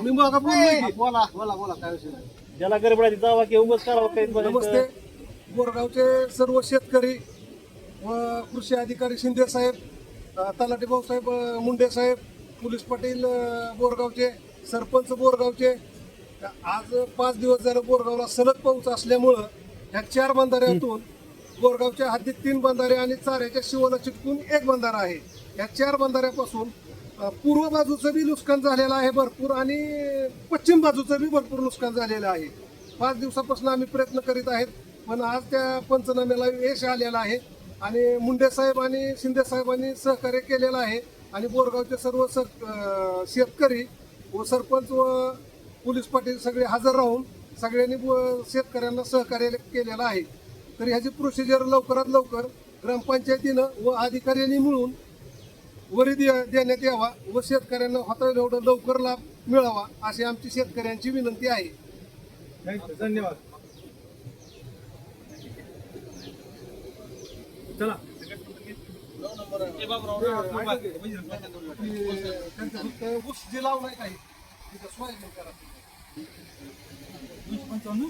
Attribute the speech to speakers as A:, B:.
A: मी बोला बोला बोला काय विषय नाही.
B: ज्याला गडबडाची जावा की उगाच करावं काही
C: नमस्ते बोरगावचे सर्व शेतकरी व कृषी अधिकारी शिंदे साहेब अ, तलाठी भाऊसाहेब अ, मुंडे साहेब पोलीस पाटील अ, बोरगावचे सरपंच बोरगावचे आज पाच दिवस झालं बोरगावला सलग पाऊस असल्यामुळं ह्या चार बंधाऱ्यातून बोरगावच्या हद्दीत तीन बंधारे आणि चाऱ्याच्या शिवाला चिटकून एक बंधारा आहे. या चार बंधाऱ्यापासून पूर्व बाजूचं बी नुकसान झालेलं आहे भरपूर आणि पश्चिम बाजूचं बी भरपूर नुकसान झालेलं आहे. पाच दिवसापासून आम्ही प्रयत्न करीत आहेत पण आज त्या पंचनाम्याला यश आलेलं आहे आणि मुंडे साहेब आणि शिंदे साहेबांनी सहकार्य केलेलं आहे आणि बोरगावचे सर्व स शेतकरी व सरपंच व पोलीस पाटील सगळे हजर राहून सगळ्यांनी शेतकऱ्यांना सहकार्य केलेलं आहे. तर ह्याची प्रोसिजर लवकरात लवकर ग्रामपंचायतीनं व अधिकाऱ्यांनी मिळून वरी देण्यात यावा व शेतकऱ्यांना होता एवढं लवकर लाभ मिळावा अशी आमची शेतकऱ्यांची विनंती आहे.
A: धन्यवाद. चला.
C: ऊस जे काही तिथं सोयाबीन करा
A: पंचावन्न?